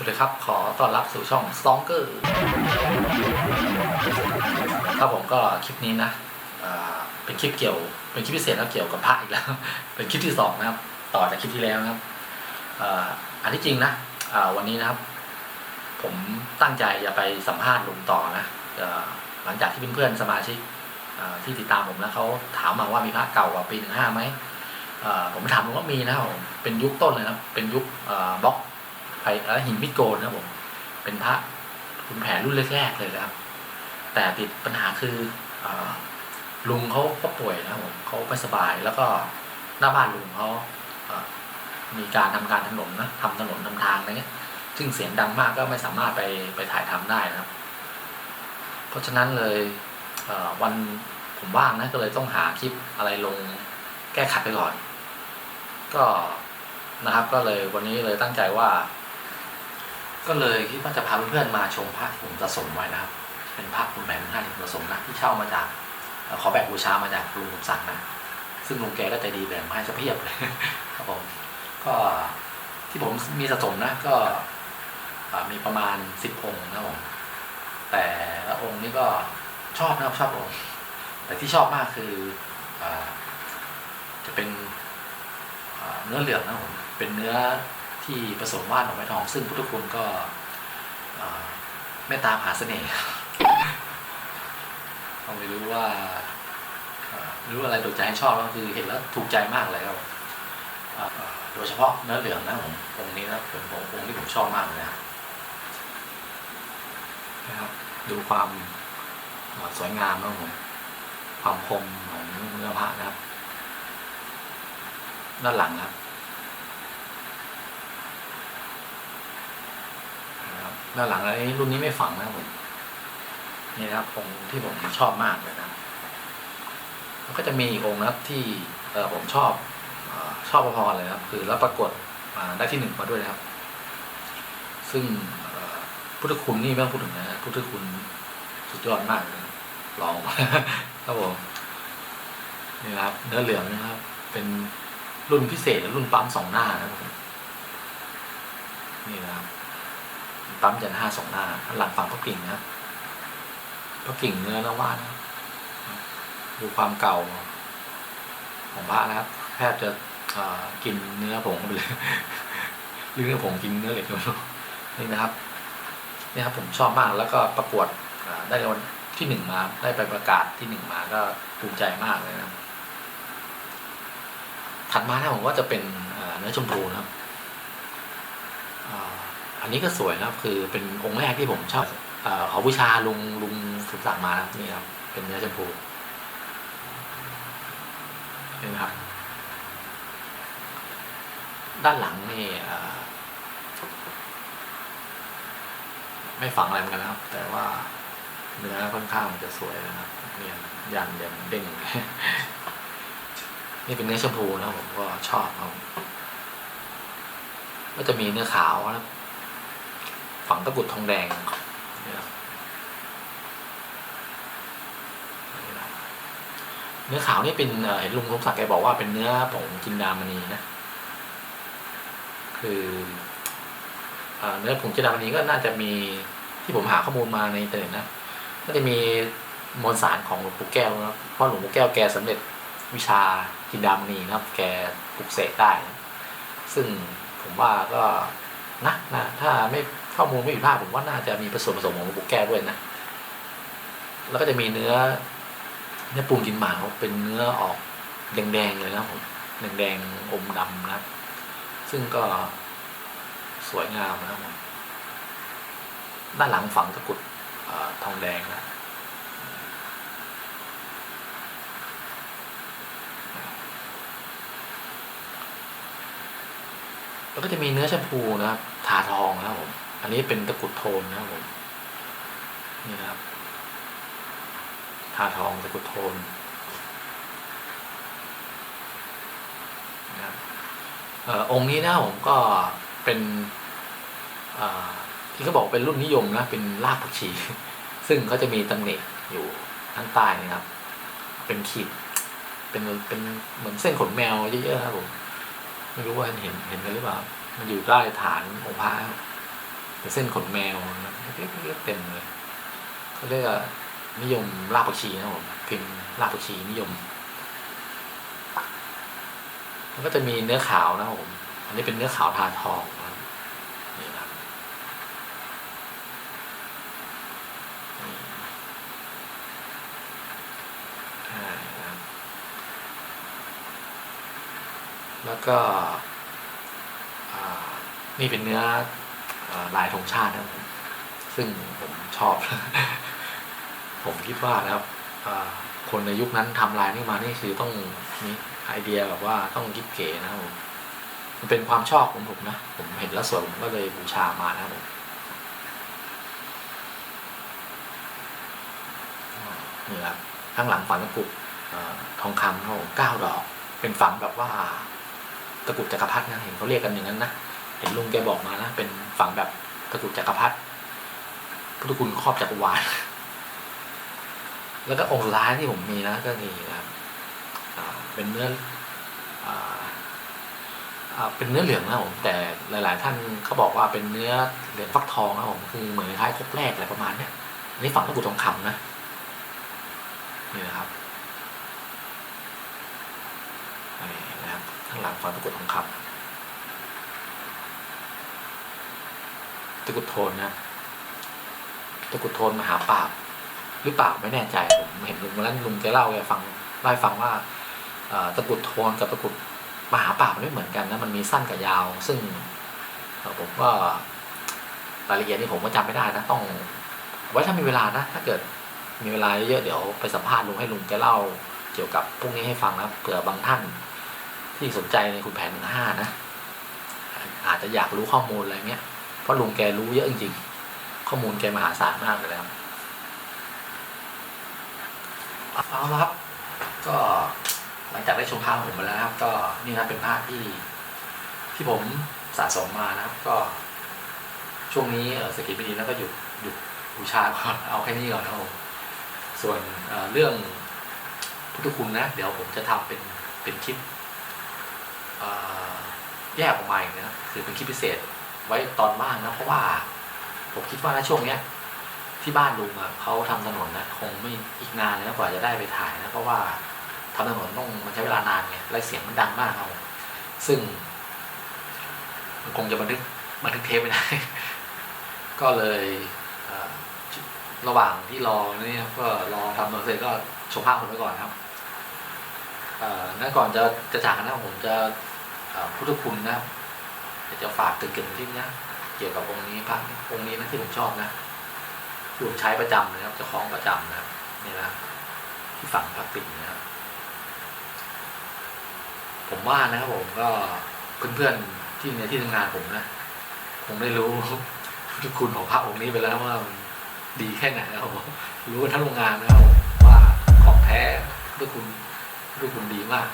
สวัสดีครับ ขอต้อนรับสู่ช่อง s t o n g e r ครับผมก็คลิปนี้นะเป็นคลิปเกี่ยว เป็นคลิปพิเศษแล้วเกี่ยวกับพระอีกแล้ว เป็นคลิปที่สองนะครับ ต่อจากคลิปที่แล้วนะครับอันที่จริงนะวันนี้นะครับ ผมตั้งใจจะไปสัมภาษณ์ลุงต่อนะหลังจากที่เพื่อนๆสมาชิกที่ติดตามผมแล้วเขาถามมาว่ามีพระเก่ากว่าปีหนึ่งห้าไหมผมถามลุงว่ามีนะผมเป็นยุคต้นเลยนะครับเป็นยุคบล็อก ไผ่และหินมิโกนนะผมเป็นพระขุนแผนรุ่นแรกๆเลยนะครับ แต่ติดปัญหาคืออลุงเขาก็ป่วยนะผมเขาไม่สบายแล้วก็หน้าบ้านลุงเขาอ่ามีการทำการถนนนะทำถนนทำทางอะไรเงี้ย ซึ่งเสียงดังมากก็ไม่สามารถไปไปถ่ายทำได้นะครับ เพราะฉะนั้นเลยเวันผมว่างนะก็เลยต้องหาคลิปอะไรลงแก้ขัดไปก่อน ก็นะครับ ก็เลยวันนี้เลยตั้งใจว่า ก็เลยคิดว่าจะพาเพื่อนๆมาชมพระที่ผมสะสมไว้นะครับ เป็นพระคุณแผนท่านที่ผมสะสมนะที่เช่ามาจากขอแบบบูชามาจากลุงสมศักดิ์นะ ซึ่งลุงแกก็ใจดีแบ่งมาให้สเพียบเลยครับผมก็ที่ผมมีสะสมนะก็มีประมาณสิบองค์นะผมแต่ละองค์นี้ก็ชอบนะครับชอบองค์ แต่ที่ชอบมากคืออจะเป็นเนื้อเหลืองนะผมเป็นเนื้อ ที่ผสมว่านดอกไม้ทอง ซึ่งพุทธคุณก็อ่าเมตตามหาเสน่ห์ก็ไม่รู้ว่าาไม่รู้อะไรโดนใจให้ชอบก็คือเห็นแล้วถูกใจมากเลยครับโดยเฉพาะเนื้อเหลืองนะผมองค์นี้นะเป็นองค์ที่ผมชอบมากเลยนะครับดูความสวยงามนะผมความคมของเนื้อพระนะครับ ด้านหลังครับ นะครับด้านหลังอันนี้รุ่นนี้ไม่ฝังนะครับผมนี่นะครับองค์ที่ผมชอบมากเลยนะแล้วก็จะมีอีกองค์นะครับที่เออผมชอบอชอบพอๆเลยครับ คือแล้วปรากฏอ่าได้ที่หนึ่งมาด้วยนะครับ ซึ่งพุทธคุณนี่ไม่ต้องพูดถึงนะพุทธคุณสุดยอดมากเลยลองครับผมนี่นะครับเนื้อเหลืองนะครับ เป็นรุ่นพิเศษหรือรุ่นปั๊มสองหน้านะครับนี่นะครับ ปั๊มยันห้าสองหน้าหลังฝั่งพระกิ่งนะครับพระกิ่งเนื้อนะว่านะดูความเก่าของพระนะครับ แทบจะกินเนื้อผงไปเลยหรือเนื้อผงกินเนื้อเหล็กนี่นะครับนี่ครับผมชอบมากแล้วก็ประกวดได้รางวัลที่หนึ่งมาได้ไปประกาศที่หนึ่งมาก็ภูมิใจมากเลยนะถัดมานะผมก็จะเป็นเนื้อชมพูนะครับ อ่าอันนี้ก็สวยนะครับคือเป็นองค์แรกที่ผมชอบอาขอบูชาลุงลุงสุดสั่งมานะครับนี่ครับเป็นเนื้อชมพูนี่นะครับ ด้านหลังนี่อ่าไม่ฝังอะไรเหมือนกันนะครับ แต่ว่าเนื้อค่อนข้างจะสวยนะครับเนี่ยยันเด่นเด้งนี่เป็นเนื้อชมพูนะครับผมก็ชอบครับก็จะมีเนื้อขาวนะครับ ฝังตะกุดทองแดงเนื้อขาวนี่เป็นเห็นลุงสมศักดิ์แกบอกว่าเป็นเนื้อผงจินดามณีนะ คือเอ่อเนื้อผงจินดามณีก็น่าจะมีที่ผมหาข้อมูลมาในอินเทอร์เน็ตนะก็จะมีมวลสารของหลวงปู่แก้วนะเพราะหลวงปู่แก้วแกสำเร็จวิชาจินดามณีนะครับ แกปลุกเสกได้นะซึ่งผมว่าก็นะนะถ้าไม่ ข้อมูลไม่ผิดพลาดผมว่าน่าจะมีผสมผสมของหลวงปู่แก้ด้วยนะ แล้วก็จะมีเนื้อเนื้อปูนกินหมาเขาเป็นเนื้อออกแดงๆเลยนะครับผมแดงๆอมดำนะซึ่งก็สวยงามนะผมด้านหลังฝังตะกุดอทองแดงนะแล้วก็จะมีเนื้อแชมพูนะครับทาทองนะครับผม อันนี้เป็นตะกุดโทนนะครับผมนี่นะครับทาทองตะกุดโทนนะครับออองค์นี้นะผมก็เป็นที่เขาบอกเป็นรุ่นนิยมนะเป็นรากผักชี ซึ่งเขาจะมีตำหนิอยู่ข้างใต้นะครับ เป็นขีดเป็นเป็นเหมือนเส้นขนแมวเยอะๆครับผมไม่รู้ว่าเห็นเห็นกันหรือเปล่า มันอยู่ใต้ฐานองค์พระ เป็นเส้นขนแมวนะเล็กๆเต็มเลยเขาเรียกว่านิยมรากผักชีนะผมพิมพ์รากผักชีนิยม มันก็จะมีเนื้อขาวนะผมอันนี้เป็นเนื้อขาวทาทองนะนี่นะครับแล้วก็นี่เป็นเนื้อ ลายธงชาตินะครับผมซึ่งผมชอบ ผมคิดว่านะครับคนในยุคนั้นทำลายนี่มานี่คือต้องมีไอเดียแบบว่าต้องคิดเก๋นะครับผมมันเป็นความชอบของผมนะ ผมเห็นแล้วสวยผมก็เลยบูชามานะครับผมนี่ครับข้างหลังฝังตะกุดทองคำครับผมเก้าดอก เป็นฝังแบบว่าตะกุดจักรพรรดินะเห็นเขาเรียกกันอย่างนั้นนะ เห็นลุงแกบอกมานะเป็นฝังแบบตะกรุดจักรพรรดิพุทธคุณครอบจักรวาลแล้วก็องค์สุดท้ายที่ผมมีนะก็นี่นะครับเป็นเนื้อเป็นเนื้อเหลืองนะผมแต่หลาย ๆ ท่านเขาบอกว่าเป็นเนื้อเหลืองฟักทองนะผมคือเหมือนคล้ายครบแรกอะไรประมาณเนี้ยอันนี้ฝังตะกรุดทองคำนะนี่นะครับนี่นะครับข้างหลังฝังตะกรุดทองคำ ตะกุดโทนนะตะกุดโทนมหาปราบหรือเปล่าไม่แน่ใจผมเห็นลุงวันนั้นลุงแกเล่าแกฟังเล่าฟังว่าตะกุดโทนกับตะกุดมหาป่าบมันไม่เหมือนกันนะมันมีสั้นกับยาว ซึ่งผมก็รายละเอียดนี่ผมก็จำไม่ได้นะต้อง ไว้ถ้ามีเวลานะ ถ้าเกิดมีเวลาเยอะๆเดี๋ยวไปสัมภาษณ์ลุงให้ลุงแกเล่าเกี่ยวกับพวกนี้ให้ฟังนะเผื่อบางท่าน ที่สนใจในคุณแผนหนึ่งห้านะ อาจจะอยากรู้ข้อมูลอะไรเงี้ย ราะลุงแกรู้เยอะจริงๆข้อมูลแกมหาศาลมากเลยครับเอาละครับ ก็หลังจากได้ชมภาพผมไปแล้วครับ ก็นี่นะเป็นภาพที่ที่ผมสะสมมานะครับ ก็ ช่วงนี้เศรษฐกิจไม่ดีแล้วก็หยุดหยุดบูชาก่อนเอาแค่นี้ก่อนนะครับผมส่วนเเรื่องพุทธคุณนะ เดี๋ยวผมจะทำเป็นเป็นคลิปแยกออกมาอีกนะคือเป็นคลิปพิเศษ ไว้ตอนว่างนะเพราะว่า ผมคิดว่าณช่วงเนี้ย ที่บ้านลุงอะเขาทำถนนนะคงไม่อีกนานเลยนะกว่าจะได้ไปถ่ายนะเพราะว่าทำถนนต้องมันใช้เวลานานไงและเสียงมันดังมากครับซึ่งมันคงจะบันทึกบันทึกเทปไม่ได้ ก็เลยระหว่างที่รอเนี่ครับก็รอทำถนนเสร็จก็ชมภาพผมไปก่อนครับเอ่นก่อนจะจะจากนะผมจะพุทธคุณนะครับ เดี๋ยวจะฝากเตือนเกินนิดนะเกี่ยวกับองค์นี้พระองค์นี้นะที่ผมชอบนะที่ผมใช้ประจำนะครับจะคล้องประจำนะนี่นะที่ฝั่งพลาสติกนะครับผมว่านะครับผมก็เพื่อนๆที่ในที่ทำงานผมนะคงได้รู้พุทธคุณของพระองค์นี้ไปแล้วว่ามันดีแค่ไหนนะครับผมรู้กันทั้งโรงงานนะครับว่าของแท้พุทธคุณพุทธคุณดีมาก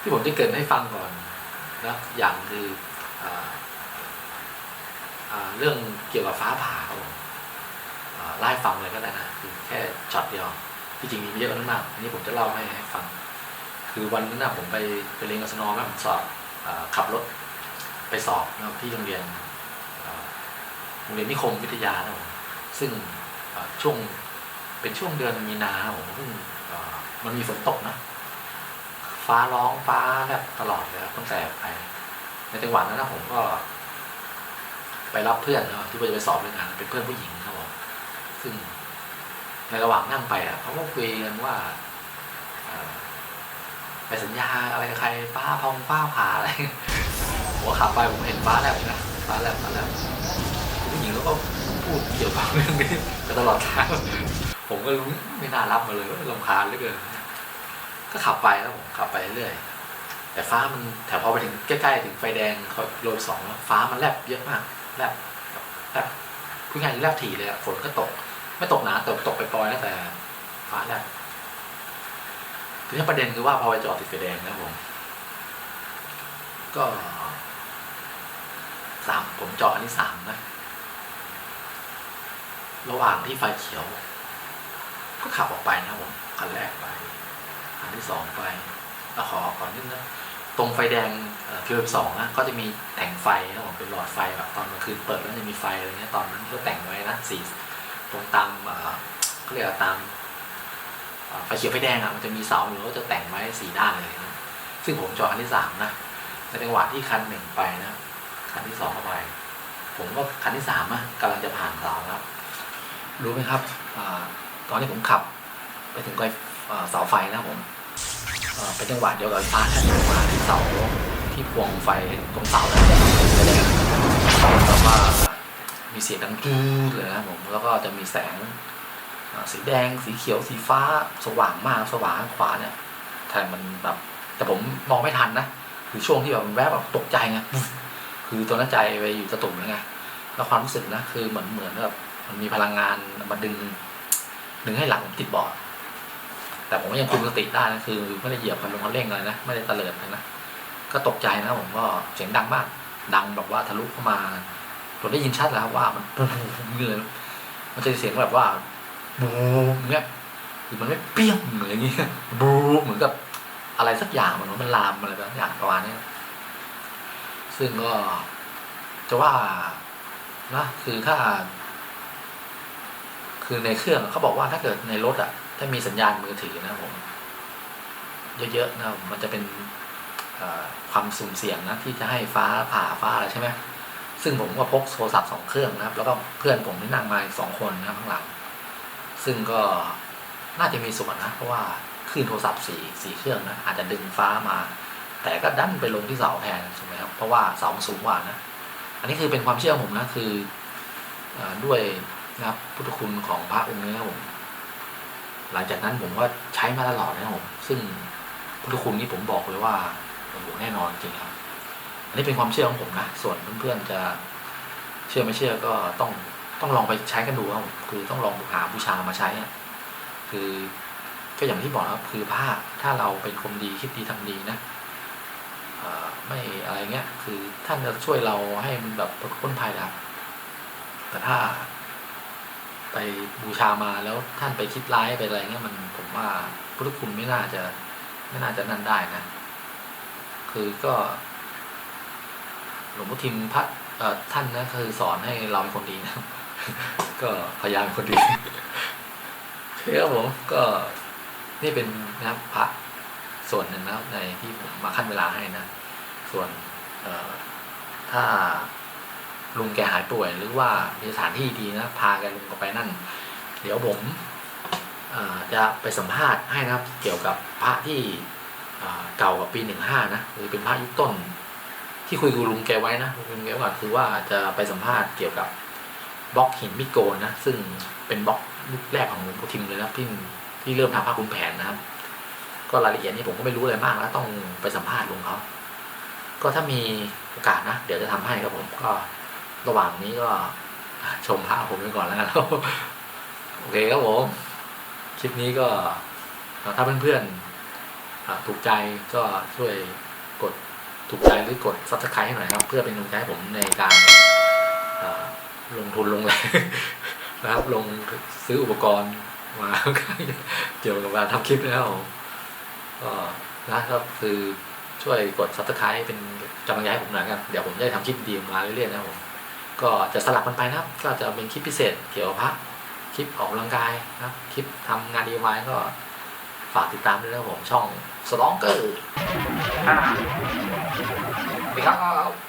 ที่ผมจะเกิดให้ฟังก่อนนะอย่างคืออ่ เรื่องเกี่ยวกับฟ้าผ่าครับผมไล่ฟังเลยก็ได้นะคือแค่ช็อตเดียวที่จริงมีเยอะมากอันนี้ผมจะเล่าให้ฟัง คือวันนั้นนะผมไปไปเรียนกับสนอมาผมสอบอขับรถไปสอบนะที่โรงเรียนโรงเรียนนิคมวิทยานะผมซึ่งช่วงเป็นช่วงเดือนมีนาผมซึ่งมันมีฝนตกนะ ฟ้าร้องฟ้าแบบตลอดเลยตั้งแต่ไป ในจังหวะนั้นนะผมก็ไปรับเพื่อนนะที่ว่าจะไปสอบเรื่องงานเป็นเพื่อนผู้หญิงครับผมซึ่งในระหว่างนั่งไปอะเขาก็คุยกันว่าไปสัญญาอะไรกับใครฟ้าพองฟ้าผ่าอะไรผมขับไปผมเห็นฟ้าแลบนะฟ้าแลบฟ้าแลบผู้หญิงเขาก็พูดเกี่ยวกับเรื่องนี้กันตลอดทางผมก็รู้ไม่น่ารับมาเลยว่าลำคาญเหลือเกินก็ขับไปแล้วผมขับไปเรื่อย แต่ฟ้ามันแถวพอไปถึงใกล้ๆถึงไฟแดงเขาโลสองแล้วฟ้ามันแลบเยอะมากแลบแลบพูดง่ายๆแลบถี่เลยอะฝนก็ตก ไม่ตกหนาตกตกไปปลอยนะแต่ ฟ้าแลบทีนี้ประเด็นคือว่าพอไปจอดติดไฟแดงนะผมก็สามผมจอดอันที่สามนะระหว่างที่ไฟเขียว ก็ขับออกไปนะผมคันแรกไปคันที่สองไปเอขอก่อนนิดนะ ตรงไฟแดงพีเอสองนะก็จะมีแต่งไฟนะผมเป็นหลอดไฟแบบตอนกลางคืนเปิดแล้วจะมีไฟอะไรเงี้ยตอนนั้นก็แต่งไว้นะสีตรงตามเอ่อเขาเรียกว่าตามไฟเขียวไฟแดงอะมันจะมีเสาอยู่แล้วก็จะแต่งไว้สีด้านเลยนะซึ่งผมจอดคันที่สามนะในจังหวะที่คันหนึ่งไปนะคันที่สองเข้าไป ผมก็คันที่สามอะกำลังจะผ่านเสาครับรู้ไหมครับอตอนที่ผมขับ ไปถึงไฟอ่าเสาไฟนะผม เป็นจังหวะเดียวกับฟ้าแลบมาที่เสาที่พวงไฟตรงเสาแล้วจะไฟแดงแล้วก็มีเสียงดังจูดเลยนะครับผมแล้วก็จะมีแสงสีแดงสีเขียวสีฟ้าสว่างมากสว่างข้างขวาเนี่ยแทนมันแบบแต่ผมมองไม่ทันนะคือช่วงที่แบบมันแวบแบบตกใจไงคือตอนนั้นใจไปอยู่ตะตุ่มแล้วไงแล้วความรู้สึกนะคือเหมือนเหมือนแบบมันมีพลังงานมาดึงดึงให้หลังผมติดเบาะ แต่ผมก็ยังคุมสติได้นะคือไม่ได้เหยียบคันลงคันเร่งเลยนะไม่ได้เตลิดเลยนะก็ตกใจนะผมก็เสียงดังมากดังแบบว่าทะลุเข้ามาผมได้ยินชัดแล้วครับว่ามันปุ๊บเงยมันจะเสียงแบบว่าบูมเงี้ยคือมันไม่เปี้ยงเหมือย่างเงี้ยบูมเหมือนกับอะไรสักอย่างเหมือนว่ามันลามอะไรบางอย่างประมาณเนี้ยซึ่งก็จะว่านะคือถ้า คือในเครื่องเขาบอกว่าถ้าเกิดในรถอะ ถ้ามีสัญญาณมือถือนะผมเยอะๆนะมันจะเป็นความสุ่มเสี่ยงนะที่จะให้ฟ้าผ่าฟ้าอะไรใช่ไหมซึ่งผมก็พกโทรศัพท์สองเครื่องนะครับ แล้วก็เพื่อนผมที่นั่งมาสองคนนะข้างหลัง ซึ่งก็น่าจะมีส่วนนะ เพราะว่าคลื่นโทรศัพท์สี่สี่เครื่องนะอาจจะดึงฟ้ามา แต่ก็ดันไปลงที่เสาแทนถูกไหมครับเพราะว่าเสาสูงกว่านะอันนี้คือเป็นความเชื่อผมนะคืออด้วยนะครับพุทธคุณของพระองค์นี้ผม หลังจากนั้นผมก็ใช้มาตลอดนะครับผมซึ่งพุทธคุณนี้ผมบอกเลยว่าโอ้โหแน่นอนจริงครับ อันนี้เป็นความเชื่อของผมนะ ส่วนเพื่อนๆจะเชื่อไม่เชื่อก็ต้องต้องลองไปใช้กันดูครับผมคือต้องลองหาบูชามาใช้คือก็อย่างที่บอกครับคือพระถ้าเราเป็นคนดีคิดดีทำดีนะไม่อะไรเงี้ย คือท่านจะช่วยเราให้มันแบบพ้นภัยนะครับแต่ถ้า ไปบูชามาแล้วท่านไปคิดร้ายไปอะไรเงี้ยมันผมว่าพุทธคุณไม่น่าจะ ไม่น่าจะนั่นได้นะ คือก็ หลวงพ่อทิมพระท่านนะคือสอนให้เราเป็นคนดีนะ ก็พยายามเป็นคนดีเครับผมก็นี่เป็นนะครับพระส่วนหนึ่งแล้วในที่ผมมาขั้นเวลาให้นะ ส่วนถ้า ลุงแกหายป่วย หรือว่ามีสถานที่ดีนะพาแกลุงกไปนั่น เดี๋ยวผมจะไปสัมภาษณ์ให้นะครับ เกี่ยวกับพระที่เก่ากับปีหนึ่งห้านะหรือเป็นพระยุคต้น ที่คุยกับลุงแกไว้นะลุงแกว่าคือว่าจะไปสัมภาษณ์เกี่ยวกับบล็อกหินมิโกนนะซึ่งเป็นบล็อกยุคแรกของหลวงพ่อทิมเลยนะที่ที่เริ่มทำพระคุณแผนนะครับ ก็รายละเอียดนี้ผมก็ไม่รู้อะไรมากแล้วต้องไปสัมภาษณ์ลุงเขาก็ถ้ามีโอกาสนะ เดี๋ยวจะทำให้ครับผมก็ ระหว่างนี้ก็ชมพระผมไปก่อนแล้วกันโอเคครับผม คลิปนี้ก็ถ้าเพื่อนๆถูกใจก็ช่วยกดถูกใจหรือกดซับสไครต์ให้หน่อยครับ เพื่อเป็นกำลังใจให้ผมในการลงทุนลงแรงนะครับ ลงซื้ออุปกรณ์มาเกี่ยวกับการทำคลิปนะครับผมก็นะครับคือช่วยกด subscribe เป็นกำลังใจให้ผมหน่อยกันเดี๋ยวผมจะทำคลิปดีๆมาเรื่อยๆนะครับผม ก็จะสลับกันไปนะครับ ก็จะเป็นคลิปพิเศษเกี่ยวกับพระคลิปออกกำลังกายนะครับ คลิปทำงาน DIY ก็ฝากติดตามด้วยนะครับผมช่องสลองเกอร์สวัสดีครับ